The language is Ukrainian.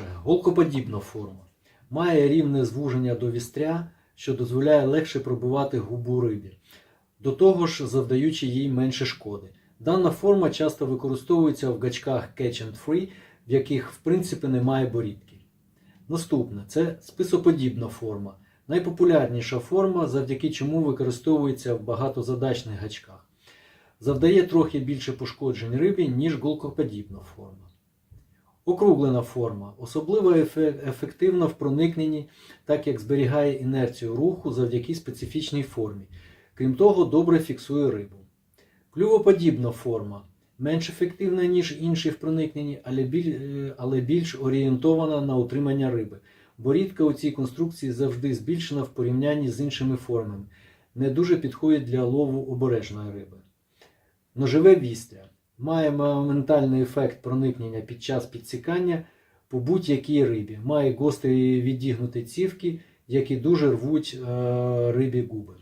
Голкоподібна форма. Має рівне звуження до вістря, що дозволяє легше пробивати губу рибі, до того ж завдаючи їй менше шкоди. Дана форма часто використовується в гачках Catch and Free, в яких в принципі немає борідки. Наступне це списоподібна форма. Найпопулярніша форма, завдяки чому використовується в багатозадачних гачках. Завдає трохи більше пошкоджень рибі, ніж голкоподібна форма. Округлена форма особливо ефективна в проникненні, так як зберігає інерцію руху завдяки специфічній формі. Крім того, добре фіксує рибу. Клювоподібна форма менш ефективна, ніж інші в проникненні, але, е, більш орієнтована на утримання риби. Борідка у цій конструкції завжди збільшена в порівнянні з іншими формами, не дуже підходить для лову обережної риби. Ножове вістря має моментальний ефект проникнення під час підсікання по будь-якій рибі. Має гострі відігнуті цівки, які дуже рвуть е, рибі губи.